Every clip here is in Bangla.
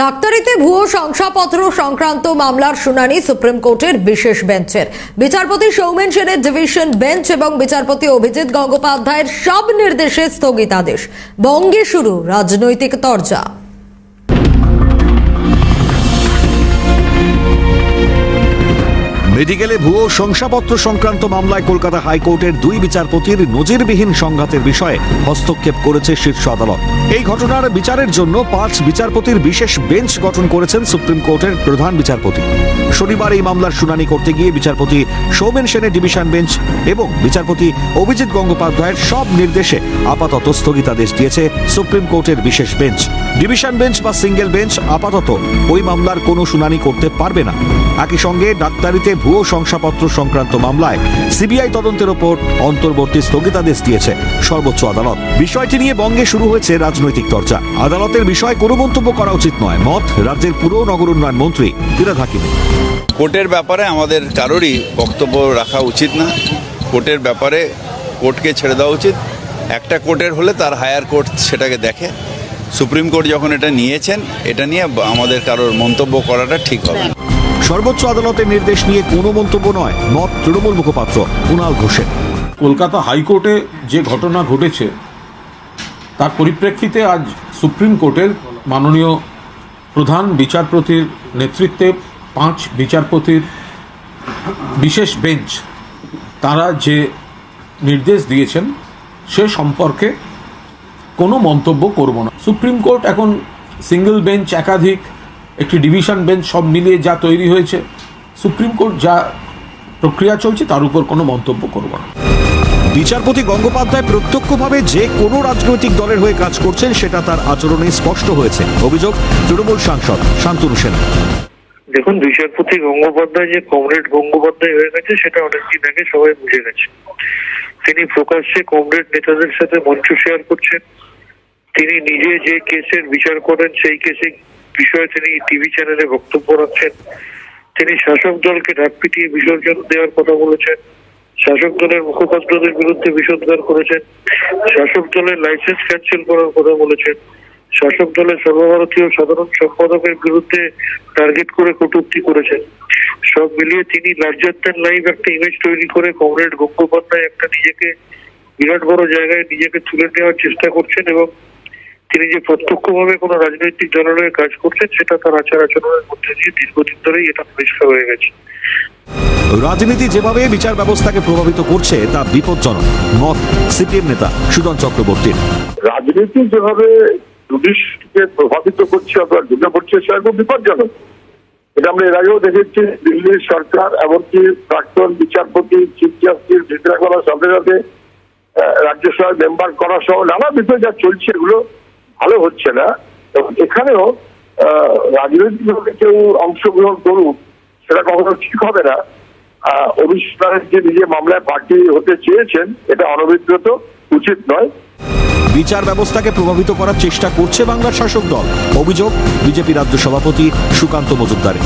ডাক্তারিতে ভুয়ো শংসাপত্র সংক্রান্ত মামলার শুনানি সুপ্রিম কোর্টের বিশেষ বেঞ্চের। বিচারপতি সৌমেন সেনের ডিভিশন বেঞ্চ এবং বিচারপতি অভিজিৎ গঙ্গোপাধ্যায়ের সব নির্দেশে স্থগিতাদেশ। বঙ্গে শুরু রাজনৈতিক তরজা। মেডিকেলে ভুয়ো শংসাপত্র সংক্রান্ত মামলায় কলকাতা হাইকোর্টের দুই বিচারপতির নজিরবিহীন সংঘাতের বিষয়ে হস্তক্ষেপ করেছে শীর্ষ আদালত। এই ঘটনার বিচারের জন্য পাঁচ বিচারপতির বিশেষ বেঞ্চ গঠন করেছেন সুপ্রিম কোর্টের প্রধান বিচারপতি। শনিবার এই মামলার শুনানি করতে গিয়ে বিচারপতি সৌমেন সেনের ডিভিশন বেঞ্চ এবং বিচারপতি অভিজিৎ গঙ্গোপাধ্যায়ের সব নির্দেশে আপাতত স্থগিতাদেশ দিয়েছে সুপ্রিম কোর্টের বিশেষ বেঞ্চ। ডিভিশন বেঞ্চ বা সিঙ্গেল বেঞ্চ আপাতত ওই মামলার কোনো শুনানি করতে পারবে না। একই সঙ্গে ডাক্তারিতে ভুয়ো শংসাপত্র সংক্রান্ত মামলায় সিবিআই তদন্তের ওপর অন্তর্বর্তী স্থগিতাদেশ দিয়েছে সর্বোচ্চ আদালত। বিষয়টি নিয়ে বঙ্গে শুরু হয়েছে রাজনৈতিক চর্চা। আদালতের বিষয়ে কোনো মন্তব্য করা উচিত নয়। মত রাজ্যের পুর নগর উন্নয়ন মন্ত্রী ফিরাদ হাকিমের কোর্টের ব্যাপারে আমাদের কারোরই বক্তব্য রাখা উচিত না। কোর্টের ব্যাপারে কোর্টকে ছেড়ে দেওয়া উচিত। একটা কোর্টের হলে তার হায়ার কোর্ট সেটাকে দেখে। সুপ্রিম কোর্ট যখন এটা নিয়েছেন, এটা নিয়ে আমাদের কারোর মন্তব্য করাটা ঠিক হবে না। সর্বোচ্চ আদালতের নির্দেশ নিয়ে কোনো মন্তব্য নয়, মত তৃণমূল মুখপাত্র কুণাল ঘোষের। কলকাতা হাইকোর্টে যে ঘটনা ঘটেছে, তার পরিপ্রেক্ষিতে আজ সুপ্রিম কোর্টের মাননীয় প্রধান বিচারপতির নেতৃত্বে পাঁচ বিচারপতির বিশেষ বেঞ্চ, তারা যে নির্দেশ দিয়েছেন, সে সম্পর্কে কোনো মন্তব্য করব না। সুপ্রিম কোর্ট এখন সিঙ্গেল বেঞ্চ একাধিক একটি ডিভিশন বেঞ্চ সব মিলিয়ে যা তৈরি হয়েছে সুপ্রিম কোর্ট যা প্রক্রিয়া চলছে তার উপর কোনো মন্তব্য করব না। বিচারপতি গঙ্গোপাধ্যায় প্রত্যক্ষভাবে যে কোনো রাজনৈতিক দলের হয়ে কাজ করছেন সেটা তার আচরণে স্পষ্ট হয়েছে। অভিযোগ তৃণমূল সাংসদ শান্তনু সেন। দেখুন বিচারপতি গঙ্গোপাধ্যায় যে কমরেড গঙ্গোপাধ্যায় হয়ে গেছে সেটা অনেকদিন আগে সবাই বুঝে গেছে। তিনি প্রকাশ্যে কমরেড নেতাদের সাথে মঞ্চ শেয়ার করছেন। তিনি নিজে যে কেসের বিচার করেন সেই কেসে বিষয়ে তিনি টিভি চ্যানেলে বক্তব্য রাখছেন। তিনি শাসক দলকে ঢাক পিটিয়ে বিসর্জন দেওয়ার কথা বলেছেন। শাসক দলের মুখপাত্রদের বিরুদ্ধে বিষোদ্গার করেছেন। শাসক দলের লাইসেন্স ক্যান্সেল করার কথা বলেছেন। শাসক দলের সর্বভারতীয় সাধারণ সম্পাদকের বিরুদ্ধে টার্গেট করে কটূক্তি করেছেন। সব মিলিয়ে তিনি লার্জার লাইভ একটা ইমেজ তৈরি করে কমরেড গঙ্গোপাধ্যায় একটা নিজেকে বিরাট বড় জায়গায় নিজেকে তুলে নেওয়ার চেষ্টা করছেন এবং তিনি যে প্রত্যক্ষভাবে কোনো রাজনৈতিক দলের কাজ করছেন সেটা তার আচার আচরণের মধ্যে দিয়ে দীর্ঘদিন ধরেই এটা পরিষ্কার হয়ে গেছে। রাজনীতি যেভাবে বিচার ব্যবস্থাকে প্রভাবিত করছে তা বিপজ্জনক। মত সিপিএম নেতা সুজন চক্রবর্তীর। রাজনীতি যেভাবে জুডিশকে প্রভাবিত করছে অথবা ঢুকে পড়ছে সেটা খুব বিপজ্জনক। এটা আমরা এর আগেও দেখেছি দিল্লির সরকার এমনকি প্রাক্তন বিচারপতি চিফ জাস্টিস ভিতরা করার সাথে সাথে আহ, রাজ্যসভার মেম্বার করা সহ নানা বিষয় যা চলছে এগুলো ভালো হচ্ছে না এবং এখানেও আহ, রাজনৈতিকভাবে কেউ অংশগ্রহণ করুক সেটা কখনো ঠিক হবে না। আহ, অভিষেক ব্যানার্জি নিজে মামলায় পার্টি হতে চেয়েছেন এটা অনভিপ্রেত উচিত নয়। বিচার ব্যবস্থাকে প্রভাবিত করার চেষ্টা করছে বাংলার শাসক দল। অভিযোগ বিজেপি রাজ্য সভাপতি সুকান্ত মজুমদারের।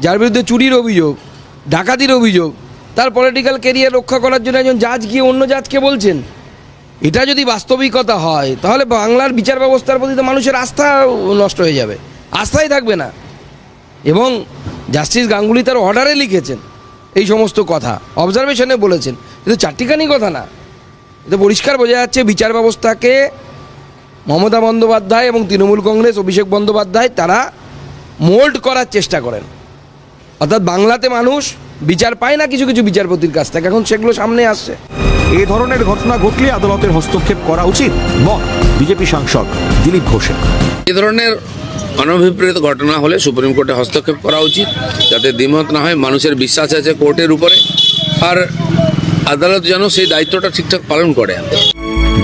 যার বিরুদ্ধে চুরির অভিযোগ ডাকাতির অভিযোগ তার পলিটিক্যাল কেরিয়ার রক্ষা করার জন্য একজন জাজ গিয়ে অন্য জাজকে বলছেন। এটা যদি বাস্তবিকতা হয়, তাহলে বাংলার বিচার ব্যবস্থার প্রতি তো মানুষের আস্থা নষ্ট হয়ে যাবে। আস্থাই থাকবে না। এবং জাস্টিস গাঙ্গুলি তার অর্ডারে লিখেছেন এই সমস্ত কথা অবজারভেশনে বলেছেন। কিন্তু চারটিখানি কথা না। এটা পরিষ্কার বোঝা যাচ্ছে বিচার ব্যবস্থাকে মমতা বন্দ্যোপাধ্যায় এবং তৃণমূল কংগ্রেস, অভিষেক বন্দ্যোপাধ্যায় তারা মোল্ড করার চেষ্টা করেন। অর্থাৎ বাংলাতে মানুষ বিচার পায় না কিছু কিছু বিচারপতির কাছ থেকে। এখন সেগুলো সামনে আসছে। এ ধরনের ঘটনা ঘটলে আদালতের হস্তক্ষেপ করা উচিত। মত বিজেপি সাংসদ দিলীপ ঘোষের। এ ধরনের অনভিপ্রেত ঘটনা হলে সুপ্রিম কোর্টে হস্তক্ষেপ করা উচিত, যাতে দ্বিমত না হয় মানুষের বিশ্বাস আছে কোর্টের উপরে। আর আদালত যেন সেই দায়িত্বটা ঠিকঠাক পালন করে।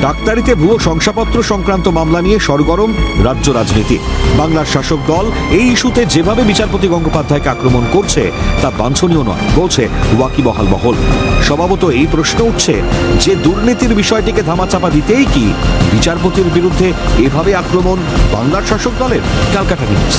ডাক্তারিতে ভুয়ো শংসাপত্র সংক্রান্ত মামলা নিয়ে সরগরম রাজ্য রাজনীতি। বাংলার শাসক দল এই ইস্যুতে যেভাবে বিচারপতি গঙ্গোপাধ্যায়কে আক্রমণ করছে, তা বাঞ্ছনীয় নয়, বলছে ওয়াকিবহাল মহল। স্বভাবত এই প্রশ্ন উঠছে, যে দুর্নীতির বিষয়টিকে ধামাচাপা দিতেই কি বিচারপতির বিরুদ্ধে এভাবে আক্রমণ বাংলার শাসক দলের? ক্যালকাটা নিউজ।